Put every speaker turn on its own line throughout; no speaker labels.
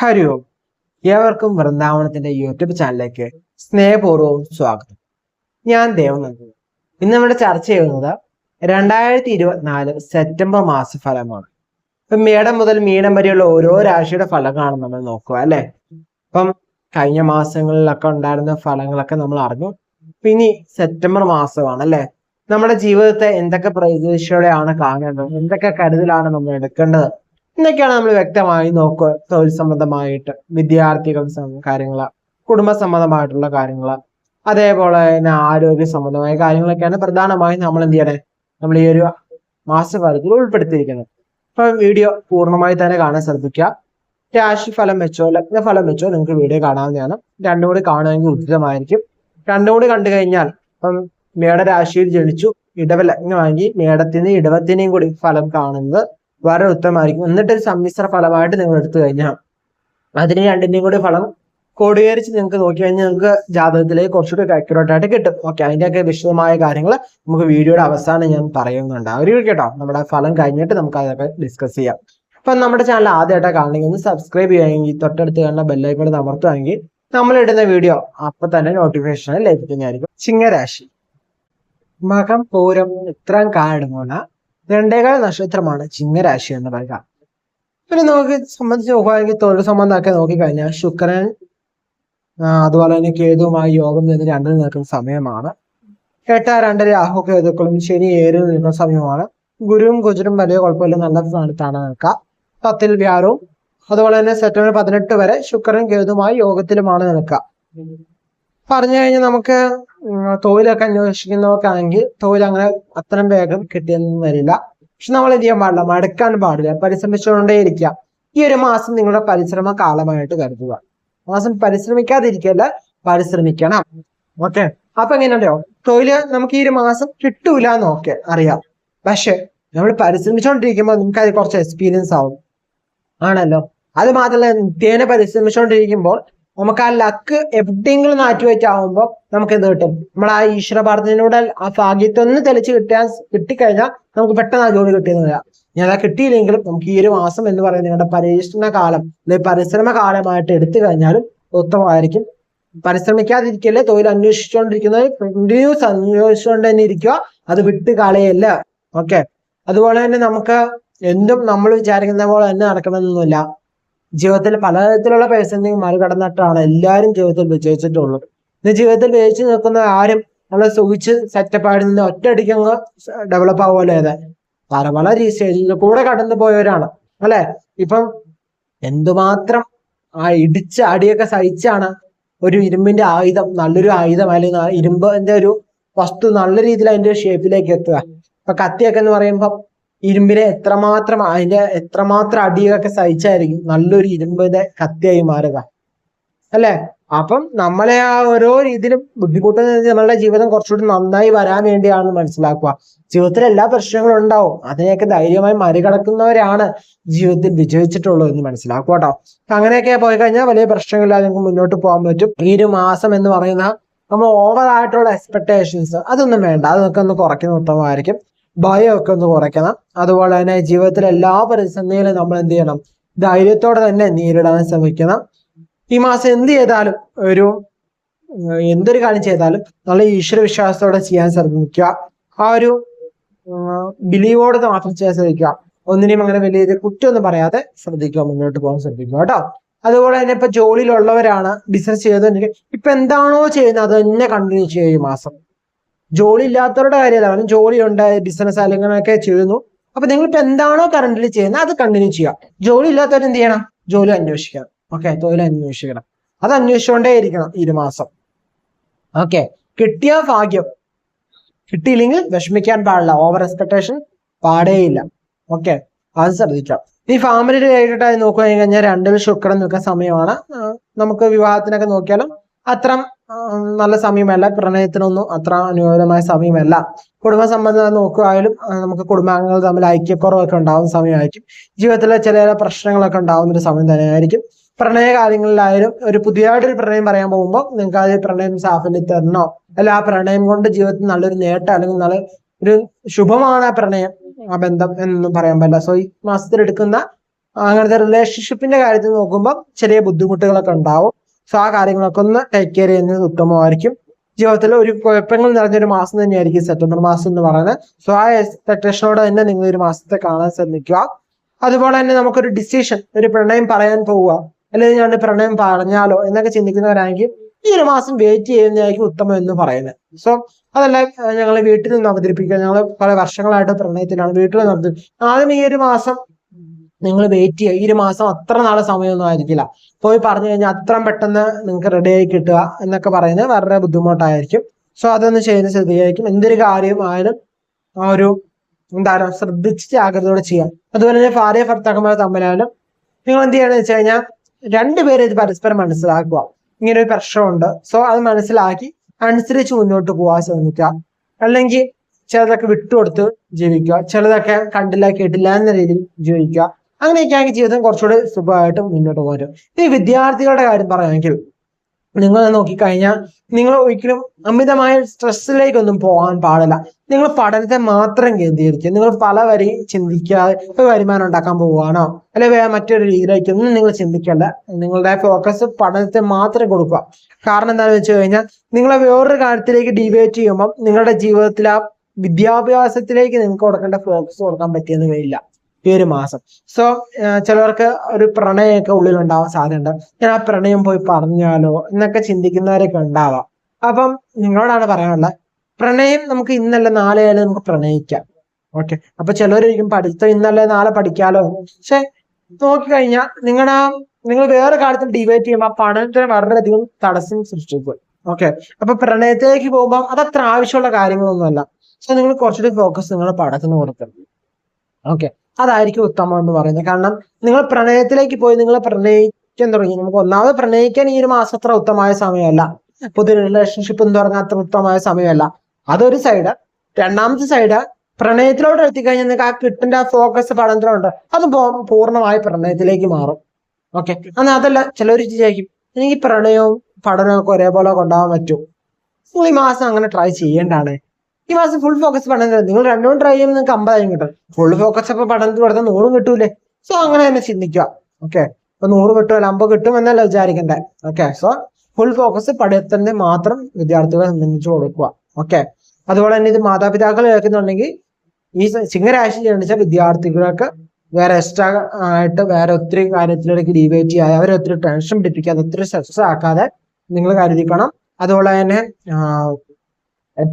ഹരി ഓം ഏവർക്കും വൃന്ദാവനത്തിന്റെ യൂട്യൂബ് ചാനലിലേക്ക് സ്നേഹപൂർവം സ്വാഗതം. ഞാൻ ദേവനന്ദി ഇന്ന് നമ്മുടെ ചർച്ച ചെയ്യുന്നത് രണ്ടായിരത്തി ഇരുപത്തിനാല് സെപ്റ്റംബർ മാസഫലമാണ്. ഇപ്പൊ മേടം മുതൽ മീനം വരെയുള്ള ഓരോ രാശിയുടെ ഫലങ്ങളാണ് നമ്മൾ നോക്കുക അല്ലെ? ഇപ്പം കഴിഞ്ഞ മാസങ്ങളിലൊക്കെ ഉണ്ടായിരുന്ന ഫലങ്ങളൊക്കെ നമ്മൾ അറിഞ്ഞു. ഇനി സെപ്റ്റംബർ മാസമാണ് അല്ലെ? നമ്മുടെ ജീവിതത്തെ എന്തൊക്കെ പ്രതീക്ഷയോടെയാണ് കാണേണ്ടത് എന്തൊക്കെ കരുതലാണ് നമ്മൾ എടുക്കേണ്ടത്? എന്നൊക്കെയാണ് നമ്മൾ വ്യക്തമായി നോക്കുക. തൊഴിൽ സംബന്ധമായിട്ട് വിദ്യാർത്ഥികൾ കാര്യങ്ങൾ കുടുംബ സംബന്ധമായിട്ടുള്ള കാര്യങ്ങൾ അതേപോലെ തന്നെ ആരോഗ്യ സംബന്ധമായ കാര്യങ്ങളൊക്കെയാണ് പ്രധാനമായും നമ്മൾ എന്ത് ചെയ്യണേ? നമ്മൾ ഈ ഒരു മാസഫലത്തിൽ ഉൾപ്പെടുത്തിയിരിക്കുന്നത്. അപ്പൊ വീഡിയോ പൂർണമായി തന്നെ കാണാൻ ശ്രദ്ധിക്കുക. രാശി ഫലം വെച്ചോ ലഗ്ന ഫലം വെച്ചോ നിങ്ങൾക്ക് വീഡിയോ കാണാവുന്നതാണ്. രണ്ടും കൂടി കാണുമെങ്കിൽ ഉചിതമായിരിക്കും. രണ്ടും കൂടി കണ്ടു കഴിഞ്ഞാൽ ഇപ്പം മേടരാശിയിൽ ജനിച്ചു ഇടവ ലഗ്നമാണെങ്കിൽ മേടത്തിന് ഇടവത്തിനെയും കൂടി ഫലം കാണുന്നത് വളരെ ഉത്തമമായിരിക്കും എന്നിട്ട് ഒരു സമ്മിശ്ര ഫലമായിട്ട് നിങ്ങൾ എടുത്തു കഴിഞ്ഞാൽ അതിന് രണ്ടിന്റെയും കൂടി ഫലം കോടീകരിച്ച് നിങ്ങൾക്ക് നോക്കി കഴിഞ്ഞാൽ നിങ്ങൾക്ക് ജാതകത്തിലേക്ക് കുറച്ചുകൂടി അക്യുറേറ്റ് ആയിട്ട് കിട്ടും. ഓക്കെ അതിന്റെയൊക്കെ വിശദമായ കാര്യങ്ങൾ നമുക്ക് വീഡിയോയുടെ അവസാനം ഞാൻ പറയുന്നുണ്ട്. ഒരു കേട്ടോ നമ്മുടെ ഫലം കഴിഞ്ഞിട്ട് നമുക്ക് അതൊക്കെ ഡിസ്കസ് ചെയ്യാം. അപ്പൊ നമ്മുടെ ചാനൽ ആദ്യമായിട്ടാണ് കാണണമെങ്കിൽ ഒന്ന് സബ്സ്ക്രൈബ് ചെയ്യുകയാണെങ്കിൽ തൊട്ടടുത്ത് കാണുന്ന ബെല്ലൈക്കോട് അമർത്തുകയാണെങ്കിൽ നമ്മളിടുന്ന വീഡിയോ അപ്പൊ തന്നെ നോട്ടിഫിക്കേഷൻ ലഭിക്കുന്നതായിരിക്കും. ചിങ്ങരാശി. മകം പൂരം ഇത്രയും കാടുമൂല രണ്ടേകാൽ നക്ഷത്രമാണ് ചിങ്ങരാശി എന്ന് പറയുക. പിന്നെ നമുക്ക് സംബന്ധിച്ച് നോക്കുകയാണെങ്കിൽ തൊഴിൽ സംബന്ധമൊക്കെ നോക്കിക്കഴിഞ്ഞാൽ ശുക്രൻ അതുപോലെ തന്നെ കേതുവുമായി യോഗം നിന്ന് രണ്ടിൽ നിൽക്കുന്ന സമയമാണ്. എട്ട രണ്ട് രാഹു കേതുക്കളും ശനി ഏഴിൽ നിൽക്കുന്ന സമയമാണ്. ഗുരുവും കുജരും വലിയ കുഴപ്പമില്ല നല്ല സ്ഥാനത്താണ് നിൽക്കുക. പത്തിൽ വ്യാഴവും അതുപോലെ തന്നെ സെപ്റ്റംബർ പതിനെട്ട് വരെ ശുക്രൻ കേതുമായി യോഗത്തിലുമാണ് നിൽക്കുക. പറഞ്ഞു കഴിഞ്ഞാൽ നമുക്ക് തൊഴിലൊക്കെ അന്വേഷിക്കുന്നവർക്കാണെങ്കിൽ തൊഴിൽ അങ്ങനെ അത്രയും വേഗം കിട്ടിയെന്നും വരില്ല. പക്ഷെ നമ്മൾ എന്ത് ചെയ്യാൻ പാടില്ല? മടുക്കാൻ പാടില്ല. പരിശ്രമിച്ചുകൊണ്ടേ ഇരിക്കുക ഈ ഒരു മാസം നിങ്ങളുടെ പരിശ്രമ കാലമായിട്ട് കരുതുക. മാസം പരിശ്രമിക്കാതിരിക്കല്ല പരിശ്രമിക്കണം. ഓക്കെ? അപ്പൊ എങ്ങനെയുണ്ടോ? തൊഴിൽ നമുക്ക് ഈ ഒരു മാസം കിട്ടൂല എന്നൊക്കെ അറിയാം. പക്ഷെ നമ്മൾ പരിശ്രമിച്ചുകൊണ്ടിരിക്കുമ്പോൾ നമുക്ക് അത് കുറച്ച് എക്സ്പീരിയൻസ് ആവും. ആണല്ലോ? അത് മാത്രമല്ല നിത്യേന പരിശ്രമിച്ചുകൊണ്ടിരിക്കുമ്പോൾ നമുക്ക് ആ ലക്ക് എവിടെയെങ്കിലും നാറ്റുവെച്ചാവുമ്പോൾ നമുക്ക് എന്ത് കിട്ടും? നമ്മൾ ആ ഈശ്വര ആ ഭാഗ്യത്തെ ഒന്ന് തെളിച്ച് കിട്ടിയാൽ കിട്ടിക്കഴിഞ്ഞാൽ നമുക്ക് പെട്ടെന്ന് ആ ജോലി കിട്ടിയെന്ന് വരാം. ഞാൻ അത് കിട്ടിയില്ലെങ്കിലും നമുക്ക് ഈ ഒരു മാസം എന്ന് പറയുന്നത് നിങ്ങളുടെ പരീക്ഷണ കാലം അല്ലെങ്കിൽ പരിശ്രമ കാലമായിട്ട് എടുത്തു കഴിഞ്ഞാലും ഉത്തമമായിരിക്കും. പരിശ്രമിക്കാതിരിക്കല്ലേ തൊഴിൽ അന്വേഷിച്ചുകൊണ്ടിരിക്കുന്നത് കണ്ടിന്യൂസ് അന്വേഷിച്ചുകൊണ്ട് തന്നെ ഇരിക്കുക അത് വിട്ട് കളയല്ല. ഓക്കെ അതുപോലെ തന്നെ നമുക്ക് എന്തും നമ്മൾ വിചാരിക്കുന്ന പോലെ തന്നെ നടക്കണമെന്നൊന്നുമില്ല. ജീവിതത്തിൽ പലതരത്തിലുള്ള പ്രതിസന്ധി മറികടന്നിട്ടാണ് എല്ലാവരും ജീവിതത്തിൽ വിജയിച്ചിട്ടുള്ളത് ഇന്ന് ജീവിതത്തിൽ വിജയിച്ചു നിൽക്കുന്ന ആരും നമ്മൾ സുഖിച്ച് സെറ്റപ്പ് ആയിട്ട് നിന്ന് ഒറ്റയടിക്ക് അങ്ങ് ഡെവലപ്പ് ആവുമല്ലോ ഏത് പല പല സ്റ്റേജിൽ കൂടെ കടന്നു പോയവരാണ്. അല്ലെ? ഇപ്പം എന്തുമാത്രം ആ ഇടിച്ച അടിയൊക്കെ സഹിച്ചാണ് ഒരു ഇരുമ്പിന്റെ ആയുധം നല്ലൊരു ആയുധം അല്ലെങ്കിൽ ഇരുമ്പിന്റെ ഒരു വസ്തു നല്ല രീതിയിൽ അതിന്റെ ഷേപ്പിലേക്ക് എത്തുക. ഇപ്പൊ കത്തിയൊക്കെ എന്ന് പറയുമ്പോൾ ഇരുമ്പിനെ എത്രമാത്രം അതിന്റെ എത്രമാത്രം അടിയൊക്കെ സഹിച്ചായിരിക്കും നല്ലൊരു ഇരുമ്പിന്റെ കത്തിയായി മാറുക. അല്ലെ? അപ്പം നമ്മളെ ആ ഓരോ രീതിയിലും ബുദ്ധിമുട്ടുന്ന നമ്മളുടെ ജീവിതം കുറച്ചുകൂടി നന്നായി വരാൻ വേണ്ടിയാണെന്ന് മനസ്സിലാക്കുക. ജീവിതത്തിൽ എല്ലാ പ്രശ്നങ്ങളും ഉണ്ടാവും. അതിനെയൊക്കെ ധൈര്യമായി മറികടക്കുന്നവരാണ് ജീവിതത്തിൽ വിജയിച്ചിട്ടുള്ളത് എന്ന് മനസ്സിലാക്കുക കേട്ടോ. അങ്ങനെയൊക്കെ പോയി കഴിഞ്ഞാൽ വലിയ പ്രശ്നങ്ങളില്ലാതെ നമുക്ക് മുന്നോട്ട് പോകാൻ പറ്റും. ഈ ഒരു മാസം എന്ന് പറയുന്ന നമ്മൾ ഓവർ ആയിട്ടുള്ള എക്സ്പെക്ടേഷൻസ് അതൊന്നും വേണ്ട. അതൊക്കെ ഒന്ന് കുറയ്ക്കുന്ന ഉത്തമമായിരിക്കും. ഭയമൊക്കെ ഒന്ന് കുറയ്ക്കണം. അതുപോലെ തന്നെ ജീവിതത്തിലെ എല്ലാ പ്രതിസന്ധികളും നമ്മൾ എന്ത് ചെയ്യണം? ധൈര്യത്തോടെ തന്നെ നേരിടാൻ ശ്രമിക്കണം. ഈ മാസം എന്ത് ചെയ്താലും ഒരു എന്തൊരു കാര്യം ചെയ്താലും നല്ല ഈശ്വര വിശ്വാസത്തോടെ ചെയ്യാൻ ശ്രമിക്കുക. ആ ഒരു ബിലീവോട് മാത്രം ചെയ്യാൻ ശ്രമിക്കുക. ഒന്നിനെയും അങ്ങനെ വലിയ കുറ്റമൊന്നും പറയാതെ ശ്രദ്ധിക്കുക മുന്നോട്ട് പോകാൻ ശ്രദ്ധിക്കുക കേട്ടോ. അതുപോലെ തന്നെ ഇപ്പൊ ജോലിയിലുള്ളവരാണ് ബിസിനസ് ചെയ്തതെങ്കിൽ ഇപ്പൊ എന്താണോ ചെയ്യുന്നത് അത് തന്നെ കണ്ടിന്യൂ ചെയ്യുക ഈ മാസം. ജോലി ഇല്ലാത്തവരുടെ കാര്യം കാരണം ജോലി ഉണ്ട് ബിസിനസ് അല്ലെങ്കിലൊക്കെ ചെയ്യുന്നു. അപ്പൊ നിങ്ങൾ ഇപ്പൊ എന്താണോ കറണ്ടിൽ ചെയ്യുന്നത് അത് കണ്ടിന്യൂ ചെയ്യുക. ജോലി ഇല്ലാത്തവർ എന്ത് ചെയ്യണം? ജോലി അന്വേഷിക്കണം. ഓക്കെ തൊഴിൽ അന്വേഷിക്കണം. അത് അന്വേഷിച്ചുകൊണ്ടേ ഇരിക്കണം ഒരു മാസം. ഓക്കെ കിട്ടിയ ഭാഗ്യം. കിട്ടിയില്ലെങ്കിൽ വിഷമിക്കാൻ പാടില്ല. Over expectation പാടേയില്ല. ഓക്കെ അത് ശ്രദ്ധിക്കാം ഈ ഫാമിലി റിലേറ്റഡ് ആയി നോക്കുക കഴിഞ്ഞാൽ രണ്ടിൽ ശുക്രൻ നിൽക്കുന്ന സമയമാണ്. നമുക്ക് വിവാഹത്തിനൊക്കെ നോക്കിയാലും അത്ര നല്ല സമയമല്ല. പ്രണയത്തിനൊന്നും അത്ര അനുയോജ്യമായ സമയമല്ല. കുടുംബ സംബന്ധം നോക്കുകയായാലും നമുക്ക് കുടുംബാംഗങ്ങൾ തമ്മിൽ ഐക്യക്കുറവൊക്കെ ഉണ്ടാകുന്ന സമയമായിരിക്കും. ജീവിതത്തിലെ ചില ചില പ്രശ്നങ്ങളൊക്കെ ഉണ്ടാകുന്ന ഒരു സമയം തന്നെയായിരിക്കും. പ്രണയ കാര്യങ്ങളിലായാലും ഒരു പുതിയതായിട്ടൊരു പ്രണയം പറയാൻ പോകുമ്പോൾ നിങ്ങൾക്ക് ഒരു പ്രണയം സാഫല്യത്തരണോ അല്ല ആ പ്രണയം കൊണ്ട് ജീവിതത്തിൽ നല്ലൊരു നേട്ടം അല്ലെങ്കിൽ നല്ല ഒരു ശുഭമാണ് ആ പ്രണയം ആ ബന്ധം എന്നൊന്നും പറയാൻ പറ്റില്ല സോ ഈ മാസത്തിൽ എടുക്കുന്ന അങ്ങനത്തെ റിലേഷൻഷിപ്പിന്റെ കാര്യത്തിൽ നോക്കുമ്പോൾ ചെറിയ ബുദ്ധിമുട്ടുകളൊക്കെ ഉണ്ടാവും. സോ ആ കാര്യങ്ങളൊക്കെ ഒന്ന് ടേക്ക് കെയർ ചെയ്യുന്നത് ഉത്തമമായിരിക്കും. ജീവിതത്തിൽ ഒരു കുഴപ്പങ്ങൾ നിറഞ്ഞൊരു മാസം തന്നെയായിരിക്കും സെപ്റ്റംബർ മാസം എന്ന് പറയുന്നത്. സോ ആ എക്സ്പെക്ടേഷനോടെ തന്നെ നിങ്ങൾ ഒരു മാസത്തെ കാണാൻ ശ്രമിക്കുക. അതുപോലെ തന്നെ നമുക്കൊരു ഡിസിഷൻ ഒരു പ്രണയം പറയാൻ പോവുക. അല്ലെങ്കിൽ ഞാൻ പ്രണയം പറഞ്ഞാലോ എന്നൊക്കെ ചിന്തിക്കുന്നവരാണെങ്കിൽ ഈ ഒരു മാസം വെയിറ്റ് ചെയ്യുന്നതായിരിക്കും ഉത്തമം എന്ന് പറയുന്നത്. സോ അതല്ല ഞങ്ങൾ വീട്ടിൽ നിന്ന് അവതരിപ്പിക്കുക. ഞങ്ങൾ പല വർഷങ്ങളായിട്ട് പ്രണയത്തിലാണ് വീട്ടിൽ നിന്ന് ആദ്യം ഈ ഒരു മാസം നിങ്ങൾ വെയിറ്റ് ചെയ്യുക. ഈ ഒരു മാസം അത്ര നാളെ സമയമൊന്നും ആയിരിക്കില്ല. പോയി പറഞ്ഞു കഴിഞ്ഞാൽ അത്രയും പെട്ടെന്ന് നിങ്ങൾക്ക് റെഡി ആയി കിട്ടുക എന്നൊക്കെ പറയുന്നത് വളരെ ബുദ്ധിമുട്ടായിരിക്കും. സോ അതൊന്ന് ചെയ്യുന്ന ശ്രദ്ധിക്കായിരിക്കും. എന്തൊരു കാര്യമായാലും ആ ഒരു എന്താ പറയുക ശ്രദ്ധിച്ച് ജാഗ്രതയോടെ ചെയ്യാം അതുപോലെ തന്നെ ഭാര്യ ഭർത്താക്കന്മാർ തമ്മിലായാലും നിങ്ങൾ എന്ത് ചെയ്യണമെന്ന് വെച്ച് കഴിഞ്ഞാൽ രണ്ടുപേരും ഇത് പരസ്പരം മനസ്സിലാക്കുക. ഇങ്ങനൊരു പ്രശ്നമുണ്ട്. സോ അത് മനസ്സിലാക്കി അനുസരിച്ച് മുന്നോട്ട് പോകാൻ ശ്രമിക്കുക. അല്ലെങ്കിൽ ചിലതൊക്കെ വിട്ടുകൊടുത്ത് ജീവിക്കുക. ചിലതൊക്കെ കണ്ടില്ല കേട്ടില്ല എന്ന രീതിയിൽ ജീവിക്കുക. അങ്ങനെയൊക്കെ ആണെങ്കിൽ ജീവിതം കുറച്ചുകൂടി സുഖമായിട്ട് മുന്നോട്ട് പോരും ഈ വിദ്യാർത്ഥികളുടെ കാര്യം പറയുകയാണെങ്കിൽ നിങ്ങൾ നോക്കിക്കഴിഞ്ഞാൽ നിങ്ങൾ ഒരിക്കലും അമിതമായ സ്ട്രെസ്സിലേക്കൊന്നും പോകാൻ പാടില്ല. നിങ്ങൾ പഠനത്തെ മാത്രം കേന്ദ്രീകരിക്കുക. നിങ്ങൾ പല വരി ചിന്തിക്കാതെ വരുമാനം ഉണ്ടാക്കാൻ പോവുകയാണോ? അല്ലെ വേറെ മറ്റൊരു രീതിയിലേക്കൊന്നും നിങ്ങൾ ചിന്തിക്കല്ല നിങ്ങളുടെ ഫോക്കസ് പഠനത്തെ മാത്രം കൊടുക്കുക. കാരണം എന്താണെന്ന് വെച്ച് കഴിഞ്ഞാൽ നിങ്ങളെ വേറൊരു കാര്യത്തിലേക്ക് ഡിബേറ്റ് ചെയ്യുമ്പോൾ നിങ്ങളുടെ ജീവിതത്തിൽ ആ വിദ്യാഭ്യാസത്തിലേക്ക് നിങ്ങൾക്ക് കൊടുക്കേണ്ട ഫോക്കസ് കൊടുക്കാൻ പറ്റിയെന്ന് വരില്ല. ഈ ഒരു മാസം. സോ ചിലവർക്ക് ഒരു പ്രണയമൊക്കെ ഉള്ളിൽ ഉണ്ടാവാൻ സാധ്യതയുണ്ട്. ഞാൻ ആ പ്രണയം പോയി പറഞ്ഞാലോ എന്നൊക്കെ ചിന്തിക്കുന്നവരൊക്കെ ഉണ്ടാവാം. അപ്പം നിങ്ങളോടാണ് പറയാനുള്ളത് പ്രണയം നമുക്ക് ഇന്നല്ല നാളെ ആയാലും നമുക്ക് പ്രണയിക്കാം. ഓക്കെ അപ്പൊ ചിലവരിക്കും പഠിത്തം ഇന്നല്ല നാളെ പഠിക്കാലോ. പക്ഷെ നോക്കിക്കഴിഞ്ഞാൽ നിങ്ങളുടെ നിങ്ങൾ വേറെ കാര്യത്തിൽ ഡിബേറ്റ് ചെയ്യുമ്പോൾ പഠനത്തിന് വളരെയധികം തടസ്സം സൃഷ്ടിക്കും. ഓക്കെ അപ്പൊ പ്രണയത്തിലേക്ക് പോകുമ്പോൾ അത് അത്ര ആവശ്യമുള്ള കാര്യങ്ങളൊന്നുമല്ല. സോ നിങ്ങൾ കുറച്ചുകൂടി ഫോക്കസ് നിങ്ങളുടെ പഠനത്തിന് കൊടുക്കണം. ഓക്കെ അതായിരിക്കും ഉത്തമം എന്ന് പറയുന്നത്. കാരണം നിങ്ങൾ പ്രണയത്തിലേക്ക് പോയി നിങ്ങൾ പ്രണയിക്കാൻ തുടങ്ങി. നമുക്ക് ഒന്നാമത് പ്രണയിക്കാൻ ഈ ഒരു മാസം അത്ര ഉത്തമമായ സമയമല്ല. പുതിയ റിലേഷൻഷിപ്പ് എന്ന് പറഞ്ഞാൽ അത്ര ഉത്തമമായ സമയമല്ല. അതൊരു സൈഡ് രണ്ടാമത്തെ സൈഡ് പ്രണയത്തിലോട്ട് എത്തിക്കഴിഞ്ഞാൽ നിങ്ങൾക്ക് ആ കിട്ടുന്ന ആ ഫോക്കസ് പഠനത്തിലുണ്ട് അത് പൂർണമായി പ്രണയത്തിലേക്ക് മാറും. ഓക്കെ എന്നാൽ അതല്ല ചിലർ വിചാരിക്കും എനിക്ക് പ്രണയവും പഠനവും ഒക്കെ ഒരേപോലെ കൊണ്ടുപോകാൻ പറ്റും. നിങ്ങൾ ഈ മാസം അങ്ങനെ ട്രൈ ചെയ്യേണ്ടാണ് ഈ മാസം ഫുൾ ഫോക്കസ് പഠനത്തിൽ നിങ്ങൾ രണ്ടും ട്രൈ ചെയ്യുമ്പോൾ നിങ്ങൾക്ക് അമ്പതായും കിട്ടും. ഫുൾ ഫോക്കസ് അപ്പൊ പഠനത്തിൽ കൊടുത്താൽ നൂറും കിട്ടൂലേ? സോ അങ്ങനെ തന്നെ ചിന്തിക്കുക. ഓക്കെ ഇപ്പൊ നൂറ് കിട്ടും അല്ല അമ്പത് കിട്ടും എന്നല്ല വിചാരിക്കണ്ടേ? ഓക്കെ സോ ഫുൾ ഫോക്കസ് പഠിത്തത്തിന്റെ മാത്രം വിദ്യാർത്ഥികളെ സംബന്ധിച്ച് കൊടുക്കുക. ഓക്കെ അതുപോലെ തന്നെ ഇത് മാതാപിതാക്കൾ കേൾക്കുന്നുണ്ടെങ്കിൽ ഈ സിംഹരാശി ജനിച്ച വിദ്യാർത്ഥികൾക്ക് വേറെ എക്സ്ട്രാ ആയിട്ട് വേറെ ഒത്തിരി കാര്യത്തിലേക്ക് ഡിവൈറ്റ് ചെയ്യാതെ അവരെ ഒത്തിരി ടെൻഷൻ പിടിപ്പിക്കാതെ ഒത്തിരി സ്ട്രെസ് ആക്കാതെ നിങ്ങൾ കരുതിക്കണം. അതുപോലെ തന്നെ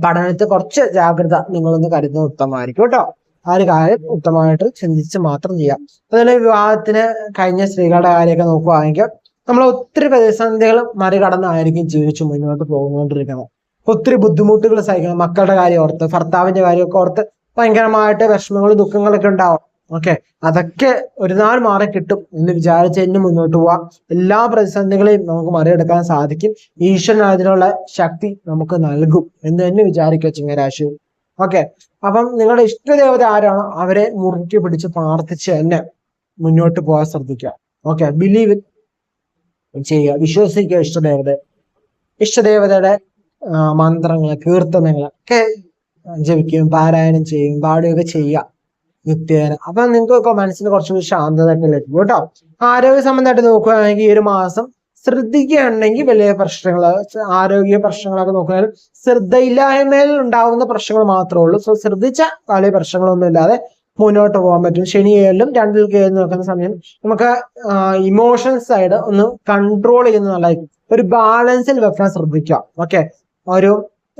പഠനത്തിൽ കുറച്ച് ജാഗ്രത നിങ്ങളൊന്ന് കരുതുന്നത് ഉത്തമമായിരിക്കും കേട്ടോ. ആ ഒരു കാര്യം ഉത്തമമായിട്ട് ചിന്തിച്ച് മാത്രം ചെയ്യാം. അതുപോലെ വിവാഹത്തിന് കഴിഞ്ഞ സ്ത്രീകളുടെ കാര്യമൊക്കെ നോക്കുകയാണെങ്കിൽ നമ്മൾ ഒത്തിരി പ്രതിസന്ധികൾ മറികടന്നായിരിക്കും ജീവിച്ചു മുന്നോട്ട് പോകുന്നുകൊണ്ടിരിക്കുന്നത് ഒത്തിരി ബുദ്ധിമുട്ടുകൾ സഹിക്കണം. മക്കളുടെ കാര്യം ഓർത്ത് ഭർത്താവിന്റെ കാര്യമൊക്കെ ഓർത്ത് ഭയങ്കരമായിട്ട് വിഷമങ്ങളും ദുഃഖങ്ങളൊക്കെ ഉണ്ടാവും. ഓക്കെ അതൊക്കെ ഒരു നാൾ മാറി കിട്ടും എന്ന് വിചാരിച്ച് തന്നെ മുന്നോട്ട് പോവാം. എല്ലാ പ്രതിസന്ധികളെയും നമുക്ക് മറികടക്കാൻ സാധിക്കും. ഈശ്വരൻ ശക്തി നമുക്ക് നൽകും എന്ന് തന്നെ വിചാരിക്കുക ചിങ്ങരാശി. ഓക്കെ അപ്പം നിങ്ങളുടെ ഇഷ്ടദേവത ആരാണോ അവരെ മുറുക്കി പിടിച്ച് പ്രാർത്ഥിച്ച് തന്നെ മുന്നോട്ട് പോകാൻ ശ്രദ്ധിക്കുക. ഓക്കെ ബിലീവ് ചെയ്യുക. വിശ്വസിക്കുക ഇഷ്ടദേവത ഇഷ്ടദേവതയുടെ മന്ത്രങ്ങൾ കീർത്തനങ്ങൾ ഒക്കെ ജപിക്കുകയും പാരായണം ചെയ്യുകയും പാടുകയൊക്കെ ചെയ്യുക. നിത്യേന. അപ്പൊ നിങ്ങൾക്കൊക്കെ മനസ്സിന് കുറച്ചുകൂടി ശാന്തത തന്നെ ലഭിക്കും കേട്ടോ. ആരോഗ്യ സംബന്ധമായിട്ട് നോക്കുകയാണെങ്കിൽ ഈ ഒരു മാസം ശ്രദ്ധിക്കുകയാണെങ്കിൽ വലിയ പ്രശ്നങ്ങൾ ആരോഗ്യ പ്രശ്നങ്ങളൊക്കെ നോക്കുകയാണെങ്കിൽ ശ്രദ്ധയില്ലായ്മയിൽ ഉണ്ടാകുന്ന പ്രശ്നങ്ങൾ മാത്രമേ ഉള്ളൂ. സോ ശ്രദ്ധിച്ച വലിയ പ്രശ്നങ്ങളൊന്നും ഇല്ലാതെ മുന്നോട്ട് പോകാൻ പറ്റും. ശനി ഏഴിലും രണ്ടിൽ കയറി നോക്കുന്ന സമയം നമുക്ക് ഇമോഷൻ സൈഡ് ഒന്ന് കൺട്രോൾ ചെയ്യുന്ന നല്ലതായിരിക്കും. ഒരു ബാലൻസിൽ വെക്കാൻ ശ്രദ്ധിക്കുക. ഓക്കെ ഒരു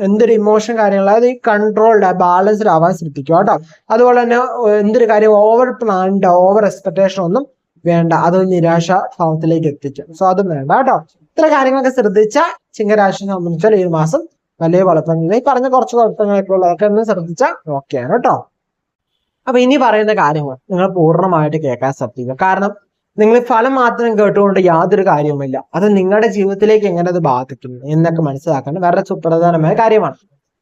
എന്തൊരു ഇമോഷൻ കാര്യങ്ങൾ ഈ കൺട്രോൾഡ് ബാലൻസ്ഡ് ആവാൻ ശ്രദ്ധിക്കുക കേട്ടോ. അതുപോലെ തന്നെ എന്തൊരു കാര്യം ഓവർ പ്ലാൻഡ് ഓവർ എക്സ്പെക്ടേഷൻ ഒന്നും വേണ്ട. അത് നിരാശ ഭാവത്തിലേക്ക് എത്തിക്കും സോ അതും വേണ്ട കേട്ടോ. ഇത്ര കാര്യങ്ങളൊക്കെ ശ്രദ്ധിച്ച ചിങ്ങരാശിയെ സംബന്ധിച്ചാൽ ഈ മാസം വലിയ കുഴപ്പങ്ങൾ ഈ പറഞ്ഞ കുറച്ച് കുഴപ്പങ്ങളൊക്കെ ഒന്ന് ശ്രദ്ധിച്ചാൽ ഓക്കെയാണ് കേട്ടോ. അപ്പൊ ഇനി പറയുന്ന കാര്യങ്ങൾ നിങ്ങൾ പൂർണമായിട്ട് കേൾക്കാൻ ശ്രദ്ധിക്കുക. കാരണം നിങ്ങൾ ഫലം മാത്രം കേട്ടുകൊണ്ട് യാതൊരു കാര്യവുമില്ല. അത് നിങ്ങളുടെ ജീവിതത്തിലേക്ക് എങ്ങനെ അത് ബാധിക്കുന്നു എന്നൊക്കെ മനസ്സിലാക്കേണ്ട വളരെ സുപ്രധാനമായ കാര്യമാണ്.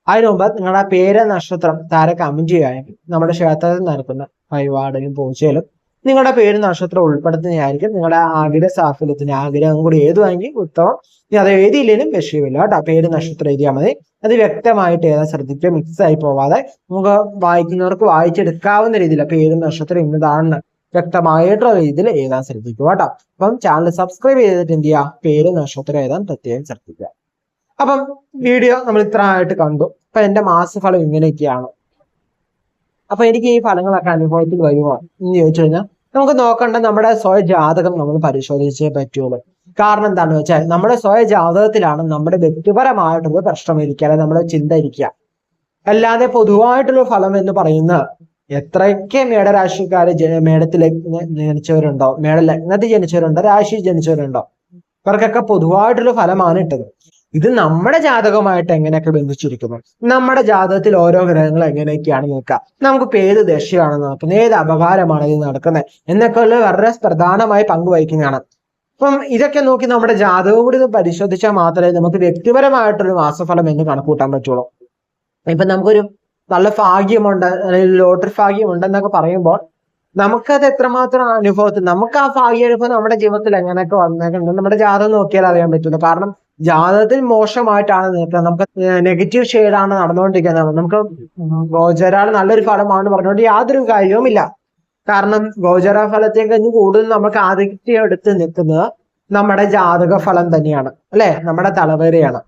അതിനു മുമ്പ് നിങ്ങളുടെ പേര് നക്ഷത്രം താര കമന്റ് ചെയ്യാനും നമ്മുടെ ക്ഷേത്രത്തിൽ നടക്കുന്ന പരിപാടിയും പൂജയിലും നിങ്ങളുടെ പേര് നക്ഷത്രം ഉൾപ്പെടുത്തുന്നതായിരിക്കും. നിങ്ങളുടെ ആഗ്രഹ സാഫല്യത്തിന് ആഗ്രഹം കൂടി ഏതുവാണെങ്കിൽ ഉത്തമം. ഇനി അത് എഴുതിയില്ലെങ്കിലും വിഷയമില്ല കേട്ടോ. പേര് നക്ഷത്രം എഴുതിയാൽ മതി. അത് വ്യക്തമായിട്ട് ഏതാ ശ്രദ്ധിക്കുക മിക്സ് ആയി പോവാതെ നമുക്ക് വായിക്കുന്നവർക്ക് വായിച്ചെടുക്കാവുന്ന രീതിയിൽ പേര് നക്ഷത്രം ഇന്നതാണെന്ന് വ്യക്തമായിട്ടുള്ള രീതിയിൽ എഴുതാൻ ശ്രദ്ധിക്കുക കേട്ടോ. അപ്പം ചാനൽ സബ്സ്ക്രൈബ് ചെയ്തിട്ട് എന്ത് ചെയ്യുക? പേര് നക്ഷത്രം എഴുതാൻ പ്രത്യേകം ശ്രദ്ധിക്കുക. അപ്പം വീഡിയോ നമ്മൾ ഇത്ര ആയിട്ട് കണ്ടു. അപ്പൊ എന്റെ മാസഫലം ഇങ്ങനെയൊക്കെയാണ്. അപ്പൊ എനിക്ക് ഈ ഫലങ്ങളൊക്കെ അനുഭവത്തിൽ വരുമോ എന്ന് ചോദിച്ചു കഴിഞ്ഞാൽ നമുക്ക് നോക്കേണ്ട നമ്മുടെ സ്വയ ജാതകം നമ്മൾ പരിശോധിച്ചേ പറ്റുള്ളൂ. കാരണം എന്താണെന്ന് വെച്ചാൽ നമ്മുടെ സ്വയ ജാതകത്തിലാണ് നമ്മുടെ വ്യക്തിപരമായിട്ടുള്ള പ്രശ്നം ഇരിക്കുക അല്ലെങ്കിൽ നമ്മുടെ ചിന്ത ഇരിക്കുക. അല്ലാതെ പൊതുവായിട്ടുള്ള ഫലം എന്ന് പറയുന്ന എത്രയൊക്കെ മേടരാശിക്കാര് ജ- മേടത്തിൽ ജനിച്ചവരുണ്ടോ മേട ലഗ്നത്തിൽ ജനിച്ചവരുണ്ടോ രാശി ജനിച്ചവരുണ്ടോ? ഇവർക്കൊക്കെ പൊതുവായിട്ടുള്ള ഫലമാണ് ഇട്ടത്. ഇത് നമ്മുടെ ജാതകമായിട്ട് എങ്ങനെയൊക്കെ ബന്ധിച്ചിരിക്കുന്നു? നമ്മുടെ ജാതകത്തിൽ ഓരോ ഗ്രഹങ്ങൾ എങ്ങനെയൊക്കെയാണ് നിൽക്കുക നമുക്കിപ്പോ ഏത് ദശയാണ് നടക്കുന്നത് ഏത് അപകാരമാണ് ഇത് നടക്കുന്നത്? എന്നൊക്കെ ഉള്ള വളരെ പ്രധാനമായി പങ്കുവഹിക്കുന്നതാണ് അപ്പം ഇതൊക്കെ നോക്കി നമ്മുടെ ജാതകം കൂടി ഒന്ന് പരിശോധിച്ചാൽ മാത്രമേ നമുക്ക് വ്യക്തിപരമായിട്ടൊരു മാസഫലം എന്ന് കണക്കൂട്ടാൻ പറ്റുള്ളൂ. ഇപ്പൊ നമുക്കൊരു നല്ല ഭാഗ്യമുണ്ട് അല്ലെങ്കിൽ ലോട്ടറി ഭാഗ്യമുണ്ട് എന്നൊക്കെ പറയുമ്പോൾ നമുക്കത് എത്രമാത്രം അനുഭവത്തിൽ നമുക്ക് ആ ഭാഗ്യ അനുഭവം നമ്മുടെ ജീവിതത്തിൽ എങ്ങനെയൊക്കെ വന്നേക്കുന്നത് നമ്മുടെ ജാതകം നോക്കിയാൽ അറിയാൻ പറ്റുള്ളൂ. കാരണം ജാതകത്തിൽ മോശമായിട്ടാണ് നിൽക്കുന്നത്. നമുക്ക് നെഗറ്റീവ് ഷെയ്ഡാണ് നടന്നുകൊണ്ടിരിക്കുന്നത്. നമുക്ക് ഗോചരാൾ നല്ലൊരു ഫലമാണ് പറഞ്ഞുകൊണ്ട് യാതൊരു കാര്യവുമില്ല. കാരണം ഗോചര ഫലത്തെ കഴിഞ്ഞ് കൂടുതൽ നമുക്ക് ആദിത്യം എടുത്ത് നിൽക്കുന്നത് നമ്മുടെ ജാതക ഫലം തന്നെയാണ് അല്ലെ? നമ്മുടെ തലവേരയാണ്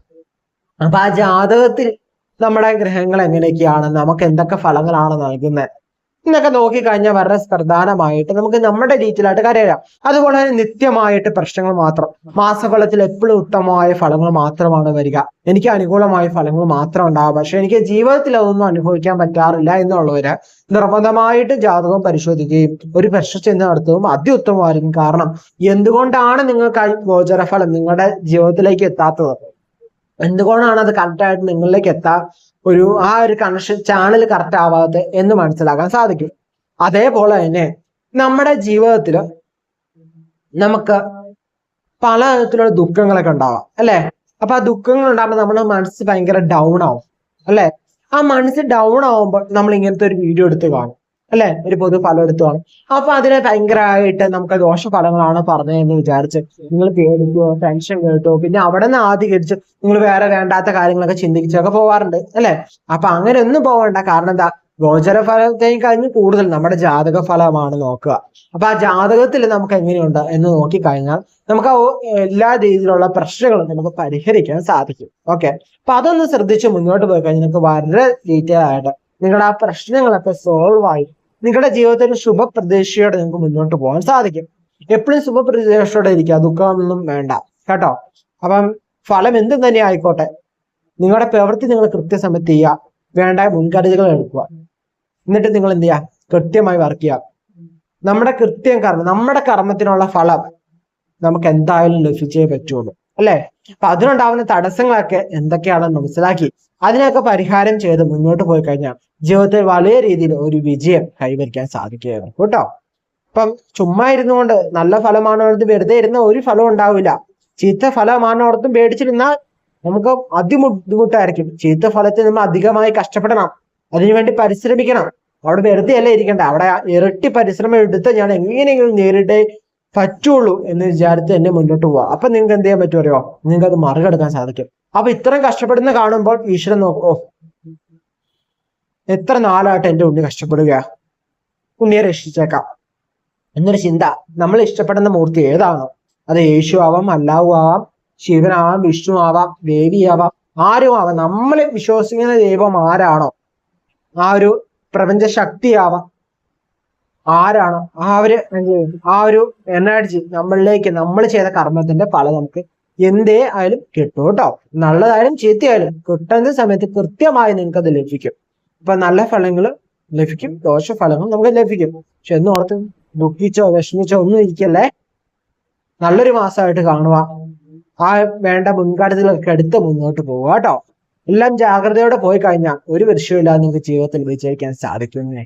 അപ്പൊ ആ ജാതകത്തിൽ നമ്മുടെ ഗ്രഹങ്ങൾ എങ്ങനെയൊക്കെയാണ്? നമുക്ക് എന്തൊക്കെ ഫലങ്ങളാണ് നൽകുന്നത് എന്നൊക്കെ നോക്കിക്കഴിഞ്ഞാൽ വളരെ പ്രധാനമായിട്ട് നമുക്ക് നമ്മുടെ രീതിയിലായിട്ട് കരയാം അതുപോലെ തന്നെ നിത്യമായിട്ട് പ്രശ്നങ്ങൾ മാത്രം. മാസഫലത്തിൽ എപ്പോഴും ഉത്തമമായ ഫലങ്ങൾ മാത്രമാണ് വരിക. എനിക്ക് അനുകൂലമായ ഫലങ്ങൾ മാത്രം ഉണ്ടാവുക. പക്ഷെ എനിക്ക് ജീവിതത്തിൽ അതൊന്നും അനുഭവിക്കാൻ പറ്റാറില്ല എന്നുള്ളവര് നിർബന്ധമായിട്ട് ജാതകം പരിശോധിക്കുകയും ഒരു പ്രശ്ന ചെന്ന് നടത്തുകയും അത്യുത്തമമായിരിക്കും. കാരണം എന്തുകൊണ്ടാണ് നിങ്ങൾക്ക് ആ ഗോചര നിങ്ങളുടെ ജീവിതത്തിലേക്ക് എത്താത്തത്? എന്തുകൊണ്ടാണ് അത് കറക്റ്റായിട്ട് നിങ്ങളിലേക്ക് എത്താ ഒരു ആ ഒരു കണക്ഷൻ ചാനൽ കറക്റ്റ് ആവാത്തത് എന്ന് മനസ്സിലാക്കാൻ സാധിക്കും. അതേപോലെ തന്നെ നമ്മുടെ ജീവിതത്തിൽ നമുക്ക് പല തരത്തിലുള്ള ദുഃഖങ്ങളൊക്കെ ഉണ്ടാവാം അല്ലെ? അപ്പൊ ആ ദുഃഖങ്ങൾ ഉണ്ടാകുമ്പോൾ നമ്മുടെ മനസ്സ് ഭയങ്കര ഡൗൺ ആവും അല്ലെ? ആ മനസ്സ് ഡൗൺ ആവുമ്പോൾ നമ്മൾ ഇങ്ങനത്തെ ഒരു വീഡിയോ എടുത്ത് കാണും. അല്ലെ? ഒരു പൊതു ഫലം എടുത്ത് കാണും അപ്പൊ അതിന് ഭയങ്കരമായിട്ട് നമുക്ക് ദോഷഫലങ്ങളാണ് പറഞ്ഞതെന്ന് വിചാരിച്ച് നിങ്ങൾ പേടിക്കുവോ ടെൻഷൻ കേട്ടോ പിന്നെ അവിടെ നിന്ന് ആധികരിച്ച് നിങ്ങൾ വേറെ വേണ്ടാത്ത കാര്യങ്ങളൊക്കെ ചിന്തിച്ചൊക്കെ പോവാറുണ്ട് അല്ലെ? അപ്പൊ അങ്ങനെ ഒന്നും പോകണ്ട കാരണം എന്താ? ഗോചര ഫലത്തേക്ക് കഴിഞ്ഞ് കൂടുതൽ നമ്മുടെ ജാതക ഫലമാണ് നോക്കുക. അപ്പൊ ആ ജാതകത്തിൽ നമുക്ക് എങ്ങനെയുണ്ട് എന്ന് നോക്കിക്കഴിഞ്ഞാൽ നമുക്ക് എല്ലാ രീതിയിലുള്ള പ്രശ്നങ്ങളും നമുക്ക് പരിഹരിക്കാൻ സാധിക്കും. ഓക്കെ? അപ്പൊ അതൊന്ന് ശ്രദ്ധിച്ച് മുന്നോട്ട് പോയി കഴിഞ്ഞാൽ നിങ്ങൾക്ക് വളരെ ഡീറ്റെയിൽ ആയിട്ട് നിങ്ങളുടെ ആ പ്രശ്നങ്ങളൊക്കെ സോൾവ് ആയി നിങ്ങളുടെ ജീവിതത്തിൽ ശുഭപ്രതീക്ഷയോടെ നിങ്ങൾക്ക് മുന്നോട്ട് പോകാൻ സാധിക്കും. എപ്പോഴും ശുഭപ്രതീക്ഷയോടെ ഇരിക്കുക. ദുഃഖമൊന്നും വേണ്ട. കേട്ടോ? അപ്പം ഫലം എന്തും തന്നെ ആയിക്കോട്ടെ. നിങ്ങളുടെ പ്രവൃത്തി നിങ്ങൾ കൃത്യസമയത്ത് ചെയ്യുക. വേണ്ട മുൻകരുതലുകൾ എടുക്കുക. എന്നിട്ട് നിങ്ങൾ എന്ത് ചെയ്യുക? കൃത്യമായി വർക്ക് ചെയ്യുക. നമ്മുടെ കൃത്യം കർമ്മം നമ്മുടെ കർമ്മത്തിനുള്ള ഫലം നമുക്ക് എന്തായാലും ലഭിച്ചേ പറ്റുള്ളൂ. അല്ലെ? അപ്പൊ അതിനുണ്ടാവുന്ന തടസ്സങ്ങളൊക്കെ എന്തൊക്കെയാണെന്ന് മനസ്സിലാക്കി അതിനൊക്കെ പരിഹാരം ചെയ്ത് മുന്നോട്ട് പോയി കഴിഞ്ഞാൽ ജീവിതത്തിൽ വലിയ രീതിയിൽ ഒരു വിജയം കൈവരിക്കാൻ സാധിക്കുകയാണ്. കേട്ടോ? അപ്പം ചുമ്മാ ഇരുന്നുകൊണ്ട് നല്ല ഫലമാണ് ഓർത്ത് വെറുതെ ഇരുന്ന ഒരു ഫലം ഉണ്ടാവില്ല. ചീത്ത ഫലമാണ് ഓർത്തും പേടിച്ചിരുന്നാൽ നമുക്ക് അതിബുദ്ധിമുട്ടായിരിക്കും. ചീത്ത ഫലത്തിൽ നമ്മൾ അധികമായി കഷ്ടപ്പെടണം. അതിനുവേണ്ടി പരിശ്രമിക്കണം. അവിടെ വെറുതെ അല്ലേ ഇരിക്കണ്ട അവിടെ ഇരട്ടി പരിശ്രമം എടുത്ത് ഞാൻ എങ്ങനെയെങ്കിലും നേരിട്ടേ പറ്റുള്ളൂ എന്ന് വിചാരിച്ച് തന്നെ മുന്നോട്ട് പോവാ അപ്പൊ നിങ്ങൾക്ക് എന്ത് ചെയ്യാൻ പറ്റും അറിയോ? നിങ്ങൾക്ക് അത് മറികടക്കാൻ സാധിക്കും. അപ്പൊ ഇത്രയും കഷ്ടപ്പെടുന്ന കാണുമ്പോൾ ഈശ്വരൻ നോക്കോ എത്ര നാളായിട്ട് എന്റെ ഉണ്ണി കഷ്ടപ്പെടുക? ഉണ്ണിയെ രക്ഷിച്ചേക്കാം. എന്നൊരു ചിന്ത. നമ്മൾ ഇഷ്ടപ്പെടുന്ന മൂർത്തി ഏതാണോ? അത് യേശു ആവാം അല്ലാവു ആവാം ശിവനാവാം വിഷ്ണു ആവാം ദേവി ആവാം ആരും ആവാം നമ്മൾ വിശ്വസിക്കുന്ന ദൈവം ആരാണോ? ആ ഒരു പ്രപഞ്ച ശക്തിയാവാം ആരാണോ ആ ഒരു ആ ഒരു എനർജി നമ്മളിലേക്ക് നമ്മൾ ചെയ്ത കർമ്മത്തിന്റെ ഫലം നമുക്ക് എന്തേ ആയാലും കിട്ടും കേട്ടോ. നല്ലതായാലും ചീത്തയായാലും കിട്ടുന്ന സമയത്ത് കൃത്യമായി നിങ്ങൾക്ക് അത് ലഭിക്കും. ഇപ്പൊ നല്ല ഫലങ്ങൾ ലഭിക്കും ദോഷ ഫലങ്ങൾ നമുക്ക് ലഭിക്കും. പക്ഷെ എന്ന് ഓർത്ത് ദുഃഖിച്ചോ വിഷമിച്ചോ ഒന്നും ഇരിക്കല്ലേ? നല്ലൊരു മാസമായിട്ട് കാണുക ആ വേണ്ട മുൻകരുതലൊക്കെ എടുത്ത് മുന്നോട്ട് പോവുക കേട്ടോ. എല്ലാം ജാഗ്രതയോടെ പോയി കഴിഞ്ഞാൽ ഒരു വിഷയമില്ലാതെ നിങ്ങൾക്ക് ജീവിതത്തിൽ വിജയിക്കാൻ സാധിക്കുന്നേ